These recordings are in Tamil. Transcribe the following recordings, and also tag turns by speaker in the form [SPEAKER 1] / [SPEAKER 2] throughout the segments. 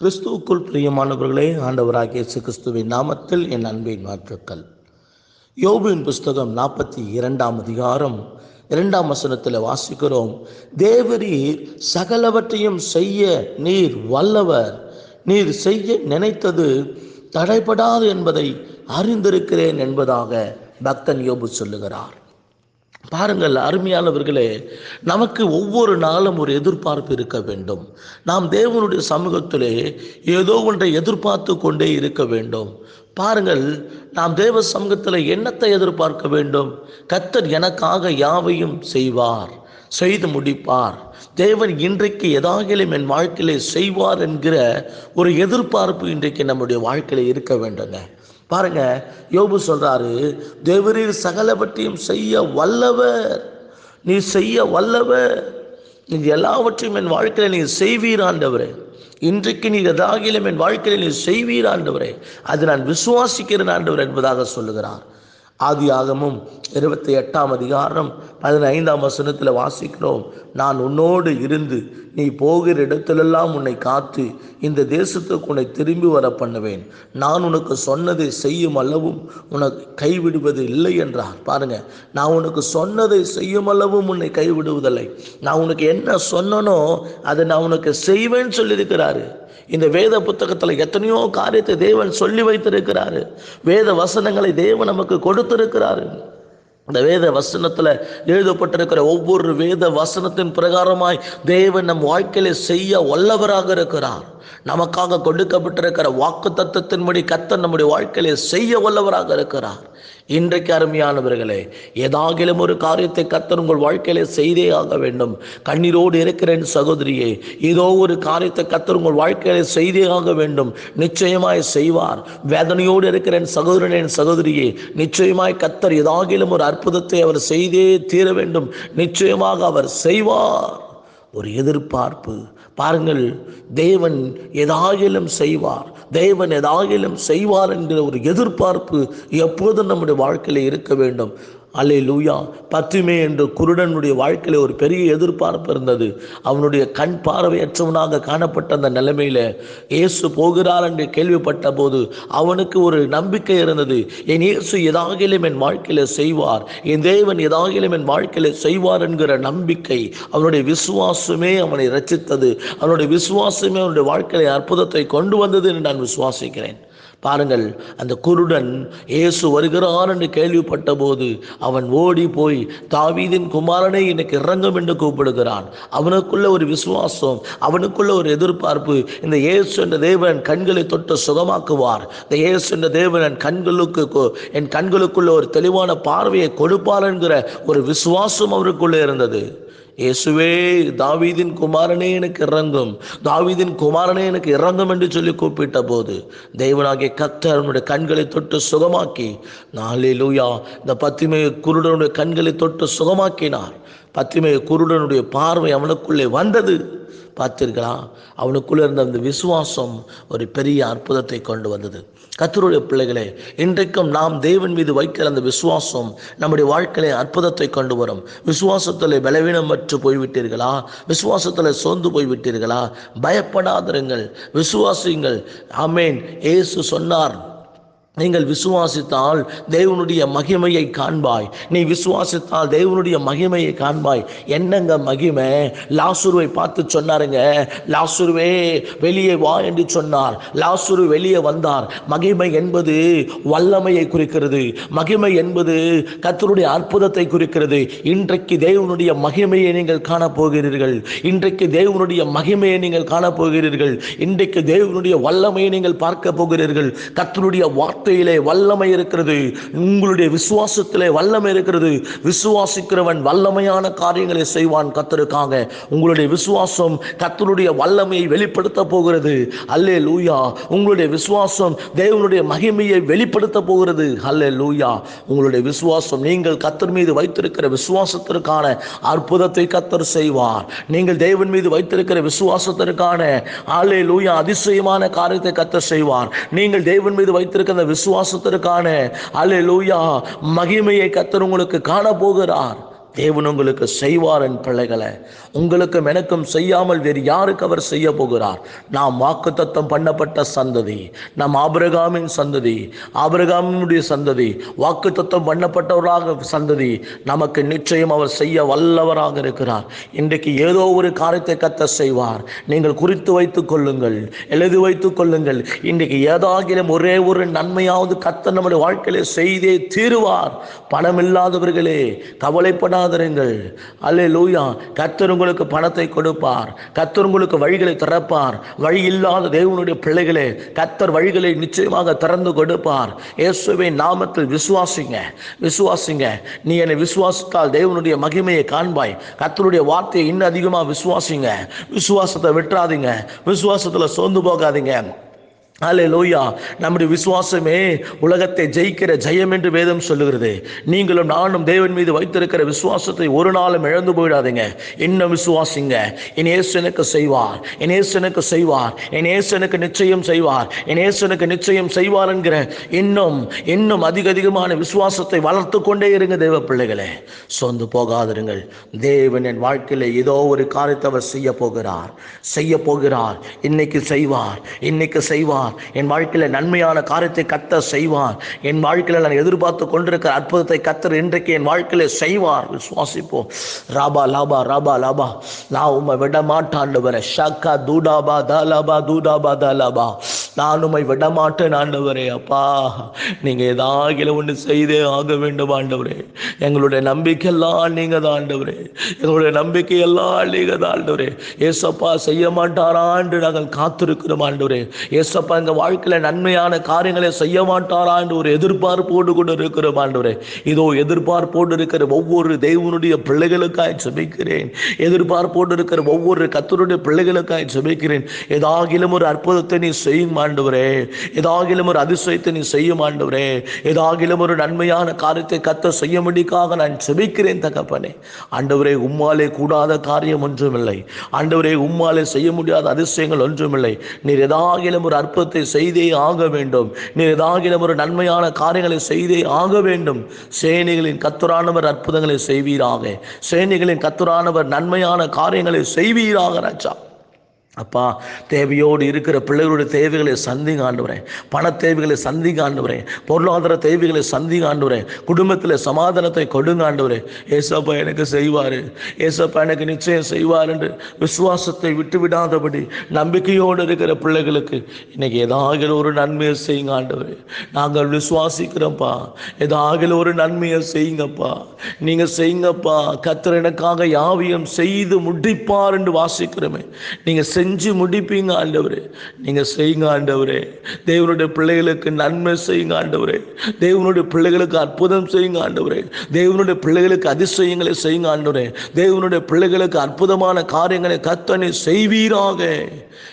[SPEAKER 1] கிறிஸ்துவுக்குள் பிரியமானவர்களே ஆண்டவராகிய இயேசு கிறிஸ்துவின் நாமத்தில் என் அன்பின் வாழ்த்துக்கள். யோபுவின் புஸ்தகம் நாற்பத்தி இரண்டாம் அதிகாரம் இரண்டாம் வசனத்தில் வாசிக்கிறோம். தேவரீர் சகலவற்றையும் செய்ய நீர் வல்லவர். நீர் செய்ய நினைத்தது தடைபடாது என்பதை அறிந்திருக்கிறேன் என்பதாக பக்தன் யோபு சொல்லுகிறார். பாருங்கள் அருமையானவர்களே நமக்கு ஒவ்வொரு நாளும் ஒரு எதிர்பார்ப்பு இருக்க வேண்டும். நாம் தேவனுடைய சமூகத்திலே ஏதோ ஒன்றை எதிர்பார்த்து கொண்டே இருக்க வேண்டும். பாருங்கள் நாம் தேவ சமூகத்தில் என்னத்தை எதிர்பார்க்க வேண்டும்? கத்தர் எனக்காக யாவையும் செய்வார் செய்து முடிப்பார். தேவன் இன்றைக்கு எதாகிலும் என் வாழ்க்கையிலே செய்வார் என்கிற ஒரு எதிர்பார்ப்பு இன்றைக்கு நம்முடைய வாழ்க்கையில் இருக்க வேண்டுங்க. பாருங்க யோபு சொல்றாரு தேவரீர் சகலவற்றையும் செய்ய வல்லவர். நீ செய்ய வல்லவர். நீ எல்லாவற்றையும் என் வாழ்க்கையில் நீ செய்வீராண்டவரே இன்றைக்கு நீ எதாகிலும் என் வாழ்க்கையில் நீ செய்வீராண்டவரே அது நான் விசுவாசிக்கிறேன் ஆண்டவர் என்பதாக சொல்லுகிறார். ஆதியாகமும் இருபத்தி எட்டாம் அதிகாரம் பதினைந்தாம் வசனத்தில் வாசிக்கிறோம். நான் உன்னோடு இருந்து நீ போகிற இடத்திலெல்லாம் உன்னை காத்து இந்த தேசத்துக்கு உன்னை திரும்பி வர பண்ணுவேன். நான் உனக்கு சொன்னதை செய்யும் அளவும் உனக்கு கைவிடுவது இல்லை என்றார். பாருங்க நான் உனக்கு சொன்னதை செய்யும் அளவும் உன்னை கைவிடுவதில்லை. நான் உனக்கு என்ன சொன்னனோ அதை நான் உனக்கு செய்வேன்னு சொல்லியிருக்கிறாரு. இந்த வேத புத்தகத்தில் எத்தனையோ காரியத்தை தேவன் சொல்லி வைத்திருக்கிறாரு. வேத வசனங்களை தேவன் நமக்கு கொடுத்திருக்கிறாரு. இந்த வேத வசனத்தில் எழுதப்பட்டிருக்கிற ஒவ்வொரு வேத வசனத்தின் பிரகாரமாய் தேவன் நம் வாழ்க்கையில செய்ய வல்லவராக இருக்கிறார். நமக்காக கொடுக்கப்பட்டிருக்கிற வாக்கு தத்துவத்தின்படி கத்தர் நம்முடைய வாழ்க்கையில செய்ய வல்லவராக இருக்கிறார். இன்றைக்கு அருமையானவர்களே ஏதாகிலும் ஒரு காரியத்தை கத்தர் உங்கள் வாழ்க்கையில செய்தே ஆக வேண்டும். கண்ணீரோடு இருக்கிறேன் சகோதரியே ஏதோ ஒரு காரியத்தை கத்தர் உங்கள் வாழ்க்கையிலே செய்தே ஆக வேண்டும். நிச்சயமாய் செய்வார். வேதனையோடு இருக்கிறேன் சகோதரனேன் சகோதரியே நிச்சயமாய் கத்தர் ஏதாகிலும் ஒரு அற்புதத்தை அவர் செய்தே தீர வேண்டும். நிச்சயமாக அவர் செய்வார். ஒரு எதிர்பார்ப்பு. பாருங்கள் தேவன் எதாகிலும் செய்வார். தேவன் எதாகிலும் செய்வார் என்கிற ஒரு எதிர்பார்ப்பு எப்போதும் நம்முடைய வாழ்க்கையில் இருக்க வேண்டும். அல்லே லூயா பத்துமே என்று குருடனுடைய வாழ்க்கையில் ஒரு பெரிய எதிர்பார்ப்பு இருந்தது. அவனுடைய கண் பார்வையற்றவனாக காணப்பட்ட அந்த நிலைமையில இயேசு போகிறார் என்று கேள்விப்பட்ட போது அவனுக்கு ஒரு நம்பிக்கை இருந்தது. என் இயேசு எதாகிலும் என் வாழ்க்கையில செய்வார். என் தேவன் எதாகிலும் என் வாழ்க்கையில செய்வார் என்கிற நம்பிக்கை அவனுடைய விசுவாசமே அவனை ரச்சித்தது. அவனுடைய விசுவாசமே அவனுடைய வாழ்க்கையில அற்புதத்தை கொண்டு வந்தது என்று நான் விசுவாசிக்கிறேன். பாருங்கள் அந்த குருடன் இயேசு வருகிறான் என்று கேள்விப்பட்ட போது அவன் ஓடி போய் தாவீதின் குமாரனை எனக்கு இறங்கும் என்று கூப்பிடுகிறான். அவனுக்குள்ள ஒரு விசுவாசம் அவனுக்குள்ள ஒரு எதிர்பார்ப்பு இந்த இயேசு என்ற தேவன் கண்களை தொட்டு சுகமாக்குவார். இந்த இயேசு என்ற தேவன் என் கண்களுக்கு என் கண்களுக்குள்ள ஒரு தெளிவான பார்வையை கொடுப்பார் என்கிற ஒரு விசுவாசம் அவருக்குள்ளே இருந்தது. இயேசுவே தாவீதின் குமாரனே எனக்கு இறங்கும். தாவீதின் குமாரனே எனக்கு இறங்கும் என்று சொல்லி கூப்பிட்ட போது தெய்வனாகிய கத்தர் அவனுடைய கண்களை தொட்டு சுகமாக்கி நாளே லூயா இந்த பத்திமைய குருடனுடைய கண்களை தொட்டு சுகமாக்கினார். பத்திமைய குருடனுடைய பார்வை அவனுக்குள்ளே வந்தது. பார்த்தீர்களா அவனுக்குள்ளே இருந்த அந்த விசுவாசம் ஒரு பெரிய அற்புதத்தை கொண்டு வந்தது. கத்தருடைய பிள்ளைகளே இன்றைக்கும் நாம் தேவன் மீது வைக்கிற அந்த விசுவாசம் நம்முடைய வாழ்க்கையில அற்புதத்தை கொண்டு வரும். விசுவாசத்தில் பலவீனமற்று போய்விட்டீர்களா? விசுவாசத்தில் சோர்ந்து போய்விட்டீர்களா? பயப்படாதிருங்கள். விசுவாசியுங்கள். ஆமேன். ஏசு சொன்னார். நீங்கள் விசுவாசித்தால் தேவனுடைய மகிமையை காண்பாய். நீ விசுவாசித்தால் தேவனுடைய மகிமையை காண்பாய். என்னங்க மகிமை? லாசுருவை பார்த்து சொன்னாருங்க. லாசுருவே வெளியே வா என்று சொன்னார். லாசுரு வெளியே வந்தார். மகிமை என்பது வல்லமையை குறிக்கிறது. மகிமை என்பது கத்தருடைய அற்புதத்தை குறிக்கிறது. இன்றைக்கு தேவனுடைய மகிமையை நீங்கள் காணப்போகிறீர்கள். இன்றைக்கு தேவனுடைய மகிமையை நீங்கள் காணப்போகிறீர்கள். இன்றைக்கு தேவனுடைய வல்லமையை நீங்கள் பார்க்க போகிறீர்கள். கத்தருடைய வார்த்தை வார்த்தையிலே வல்லமை இருக்கிறது. உங்களுடைய விசுவாசத்திலே வல்லமை இருக்கிறது. விசுவாசிக்கிறவன் வல்லமையான காரியங்களை செய்வான் கத்தருக்காக உங்களுடைய விசுவாசம் கத்தருடைய வல்லமையை வெளிப்படுத்த போகிறது. அல்லே லூயா உங்களுடைய விசுவாசம் தேவனுடைய மகிமையை வெளிப்படுத்த போகிறது. அல்லே லூயா உங்களுடைய விசுவாசம் நீங்கள் கத்தர் மீது வைத்திருக்கிற விசுவாசத்திற்கான அற்புதத்தை கத்தர் செய்வார். நீங்கள் தேவன் மீது வைத்திருக்கிற விசுவாசத்திற்கான அல்லே லூயா அதிசயமான காரியத்தை கத்தர் செய்வார். நீங்கள் தேவன் மீது வைத்திருக்கிற விசுவாசத்திற்கான அல்லேலூயா மகிமையை கத்தர் உங்களுக்கு காண போகிறார் தேவன் உங்களுக்கு செய்வார் என் பிள்ளைகளை. உங்களுக்கும் எனக்கும் செய்யாமல் வேறு யாருக்கு அவர் செய்ய போகிறார்? நாம் வாக்குத்தத்தம் பண்ணப்பட்ட சந்ததி நாம் ஆபிரகாமின் சந்ததி ஆபிரகாமினுடைய சந்ததி வாக்குத்தத்தம் பண்ணப்பட்டவராக சந்ததி நமக்கு நிச்சயம் அவர் செய்ய வல்லவராக இருக்கிறார். இன்றைக்கு ஏதோ ஒரு காரியத்தை கத்த செய்வார். நீங்கள் குறித்து வைத்துக் கொள்ளுங்கள் எழுதி வைத்துக் கொள்ளுங்கள். இன்றைக்கு ஏதாகிலும் ஒரே ஒரு நன்மையாவது கத்த நம்முடைய வாழ்க்கையில செய்தே தீருவார். பணம் இல்லாதவர்களே கவலைப்படாதிருங்கள் அல்லே லூயா கத்தர் உங்களுக்கு பணத்தை கொடுப்பார். கத்தர் உங்களுக்கு வழிகளை திறப்பார். வழி இல்லாத தேவனுடைய பிள்ளைகளே கத்தர் வழிகளை நிச்சயமாக திறந்து கொடுப்பார். இயேசுவை நாமத்தில் விசுவாசிங்க. விசுவாசிங்க. நீ என்னை விசுவாசித்தால் தேவனுடைய மகிமையை காண்பாய். கத்தருடைய வார்த்தையை இன்னும் அதிகமாக விசுவாசிங்க. விசுவாசத்தை விட்டுறாதீங்க. விசுவாசத்தில் சோர்ந்து போகாதீங்க. அலே லோயா நம்முடைய விசுவாசமே உலகத்தை ஜெயிக்கிற ஜெயம் என்று வேதம் சொல்லுகிறது. நீங்களும் நானும் தேவன் மீது வைத்திருக்கிற விசுவாசத்தை ஒரு நாளும் இழந்து போயிடாதீங்க. இன்னும் விசுவாசிங்க. என் ஏசனுக்கு செய்வார். என் ஏசனுக்கு செய்வார். என் ஏசனுக்கு நிச்சயம் செய்வார். என் ஏசனுக்கு நிச்சயம் செய்வார் என்கிற இன்னும் இன்னும் அதிக அதிகமான விசுவாசத்தை வளர்த்து கொண்டே இருங்க தேவ பிள்ளைகளே. சொந்து போகாதிருங்கள். தேவன் என் வாழ்க்கையில் ஏதோ ஒரு காரியத்தை அவர் செய்ய போகிறார். செய்ய போகிறார். இன்னைக்கு செய்வார். இன்னைக்கு செய்வார். என் வாழ்க்கையில் நன்மையான காரியத்தை கத்த செய்வார். என் வாழ்க்கையில நான் எதிர்பார்த்து கொண்டிருக்கிற அற்புதத்தை கத்தர் இன்றைக்கு என் வாழ்க்கையில செய்வார். விசுவாசிப்போம். ராபா லாபா ராபா லாபா. நான் உம்மை விட மாட்டாண்டவரே ஷக்கா தூடாபா தாலாபா தூடாபா தாலாபா நான் உம்மை விட மாட்டேன் ஆண்டவரே அப்பா. நீங்க ஏதாகிலும் ஒன்று செய்தே ஆக வேண்டும் ஆண்டவரே. எங்களுடைய நம்பிக்கையெல்லாம் நீங்க தான் ஆண்டவரே. எங்களுடைய நம்பிக்கையெல்லாம் நீங்க தான் ஆண்டவரே. ஏசப்பா செய்ய மாட்டாரா என்று நாங்கள் காத்திருக்கிறோம் ஆண்டவரே. ஏசப்பா எங்க வாழ்க்கையில நன்மையான காரியங்களை செய்ய மாட்டாரா என்று ஒரு எதிர்பார்ப்போடு கொண்டு இருக்கிறோம் ஆண்டவரே. இதோ எதிர்பார்ப்போடு இருக்கிற ஒவ்வொரு தெய்வனுடைய பிள்ளைகளுக்காய் சுமைக்கிறேன். எதிர்பார்ப்போடு இருக்கிற ஒவ்வொரு கத்தருடைய பிள்ளைகளுக்காய் சுமைக்கிறேன். ஏதாகிலும் ஒரு அற்புதத்தை நீ செய்யும் ஆண்டவரே. ஏதாகிலும் ஒரு அதிசயத்தை நீ செய்யும் ஆண்டவரே. ஏதாகிலும் ஒரு நன்மையான காரியத்தை கத்த செய்ய முடிக்காக நான் சுமைக்கிறேன் தகப்பனே. ஆண்டவரே உம்மாலே கூடாத காரியம் ஒன்றுமில்லை. ஆண்டவரே உம்மாலே செய்ய முடியாத அதிசயங்கள் ஒன்றுமில்லை. நீர் ஏதாகிலும் ஒரு அற்புத அற்புதத்தை செய்தே ஆக வேண்டும். நீர் ஏதாகிலும் ஒரு நன்மையான காரியங்களை செய்தே ஆக வேண்டும். சேனைகளின் கத்துரானவர் அற்புதங்களை செய்வீராக. சேனைகளின் கத்துரானவர் நன்மையான காரியங்களை செய்வீராக ராஜா. அப்பா தேவையோடு இருக்கிற பிள்ளைகளுடைய தேவைகளை சந்திங்க ஆண்டுறேன் பண தேவைகளை சந்திங்க ஆண்டுறேன் பொருளாதார தேவைகளை சந்திங்க ஆண்டுறேன் குடும்பத்தில் சமாதானத்தை கொடுங்க ஆண்டுறேன் ஏசப்பா எனக்கு செய்வார். ஏசப்பா எனக்கு நிச்சயம் செய்வார் என்று விசுவாசத்தை விட்டு விடாதபடி நம்பிக்கையோடு இருக்கிற பிள்ளைகளுக்கு இன்னைக்கு ஏதாவது ஒரு நன்மையை செய்யுங்க ஆண்டவர். நாங்கள் விசுவாசிக்கிறோம்ப்பா. ஏதாவது ஒரு நன்மையை செய்யுங்கப்பா. நீங்கள் செய்யுங்கப்பா. கத்திர எனக்காக யாவையும் செய்து முடிப்பார் என்று வாசிக்கிறோமே. நீங்கள் செஞ்சு முடிப்பீங்க ஆண்டவரே. நீங்கள் செய்யுங்க ஆண்டவரே. தேவனுடைய பிள்ளைகளுக்கு நன்மை செய்யுங்க ஆண்டவரே. தேவனுடைய பிள்ளைகளுக்கு அற்புதம் செய்யுங்க ஆண்டவரே. தேவனுடைய பிள்ளைகளுக்கு அதிசயங்களை செய்யுங்க ஆண்டவரே. தேவனுடைய பிள்ளைகளுக்கு அற்புதமான காரியங்களை கத்தனை செய்வீராக.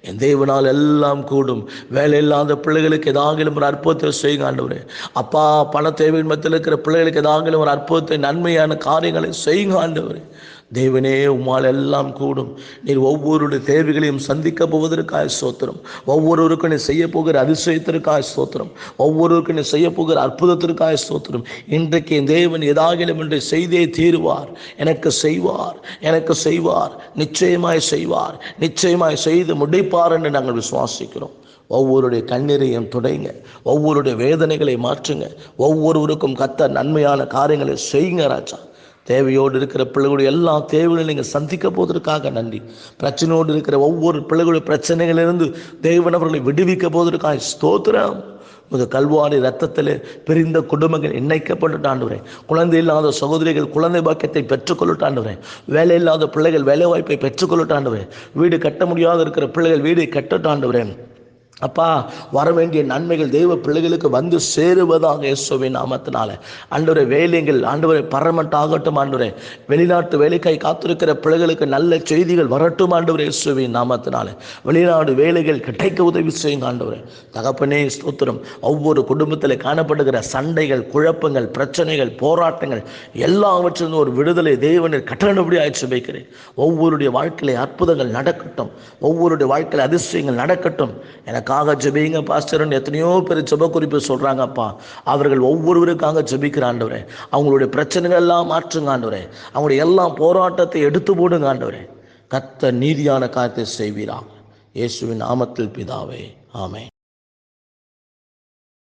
[SPEAKER 1] என் தேவனால் எல்லாம் கூடும். வேலை இல்லாத பிள்ளைகளுக்கு ஏதாகிலும் ஒரு அற்புதத்தை செய்யுங்க ஆண்டவரே. அப்பா பண தேவையின் மத்தியில் இருக்கிற பிள்ளைகளுக்கு ஏதாகிலும் ஒரு அற்புதத்தை நன்மையான காரியங்களை செய்யுங்க ஆண்டவரே. தேவனே உம்மால் எல்லாம் கூடும். நீர் ஒவ்வொருடைய தேவைகளையும் சந்திக்க போவதற்காக சோத்திரம் ஒவ்வொருவருக்கும் நீ செய்ய போகிற அதிசயத்திற்காக ஸ்தோத்திரம். ஒவ்வொருவருக்கும் நீ செய்ய போகிற அற்புதத்திற்காக சோத்திரம் இன்றைக்கு என் தேவன் ஏதாகிலும் என்று செய்தே தீருவார். எனக்கு செய்வார் எனக்கு செய்வார் நிச்சயமாய் செய்வார் நிச்சயமாய் செய்து முடிப்பார் என்று நாங்கள் விசுவாசிக்கிறோம். ஒவ்வொருடைய கண்ணீரையும் துடைங்க. ஒவ்வொருடைய வேதனைகளை மாற்றுங்க. ஒவ்வொருவருக்கும் கத்த நன்மையான காரியங்களை செய்யுங்க ராஜா. தேவையோடு இருக்கிற பிள்ளைகளுடைய எல்லா தேவைகளையும் நீங்கள் சந்திக்க போவதற்காக நன்றி. பிரச்சனையோடு இருக்கிற ஒவ்வொரு பிள்ளைகளுடைய பிரச்சனைகளிலிருந்து தேவன் அவர்களை விடுவிக்க போவதற்காக ஸ்தோத்திரம். உங்க கல்வாரி ரத்தத்தில் பிரிந்த குடும்பங்கள் இணைக்கப்பட்டுட்டாண்டுறேன் குழந்தை இல்லாத சகோதரிகள் குழந்தை பாக்கியத்தை பெற்றுக்கொள்ளட்டாண்டுறேன் வேலை இல்லாத பிள்ளைகள் வேலை வாய்ப்பை பெற்றுக்கொள்ளட்டாண்டுறேன் வீடு கட்ட முடியாத இருக்கிற பிள்ளைகள் வீடை கட்டட்டாண்டுறேன் அப்பா வர வேண்டிய நன்மைகள் தெய்வ பிள்ளைகளுக்கு வந்து சேருவதாக இயேசுவின் நாமத்தினால. ஆண்டவரை வேலைகள் ஆண்டவரை பரமட் ஆகட்டும் ஆண்டவரே. வெளிநாட்டு வேலைக்காய் காத்திருக்கிற பிள்ளைகளுக்கு நல்ல செய்திகள் வரட்டும் ஆண்டவர் இயேசுவின் நாமத்தினால. வெளிநாடு வேலைகள் கிடைக்க உதவி செய்யுங்க ஆண்டவரை. தகப்பனே ஸ்தோத்திரம். ஒவ்வொரு குடும்பத்தில் காணப்படுகிற சண்டைகள் குழப்பங்கள் பிரச்சனைகள் போராட்டங்கள் எல்லாவற்றிலும் ஒரு விடுதலை தேவனில் கட்டணப்படி ஆயிடுச்சு வைக்கிறேன் ஒவ்வொருடைய வாழ்க்கையில அற்புதங்கள் நடக்கட்டும். ஒவ்வொருடைய வாழ்க்கையில் அதிசயங்கள் நடக்கட்டும். எனக்கு எனக்காக ஜெபிங்க பாஸ்டர்னு எத்தனையோ பேர் ஜெப குறிப்பு சொல்கிறாங்கப்பா அவர்கள் ஒவ்வொருவருக்காக ஜெபிக்கிற ஆண்டவரே. அவங்களுடைய பிரச்சனைகள் எல்லாம் மாற்றுங்க ஆண்டவரே. அவங்களுடைய எல்லா போராட்டத்தை எடுத்து போடுங்க ஆண்டவரே. கத்த நீதியான காரியத்தை செய்வீராக. இயேசுவின் நாமத்தில் பிதாவே. ஆமை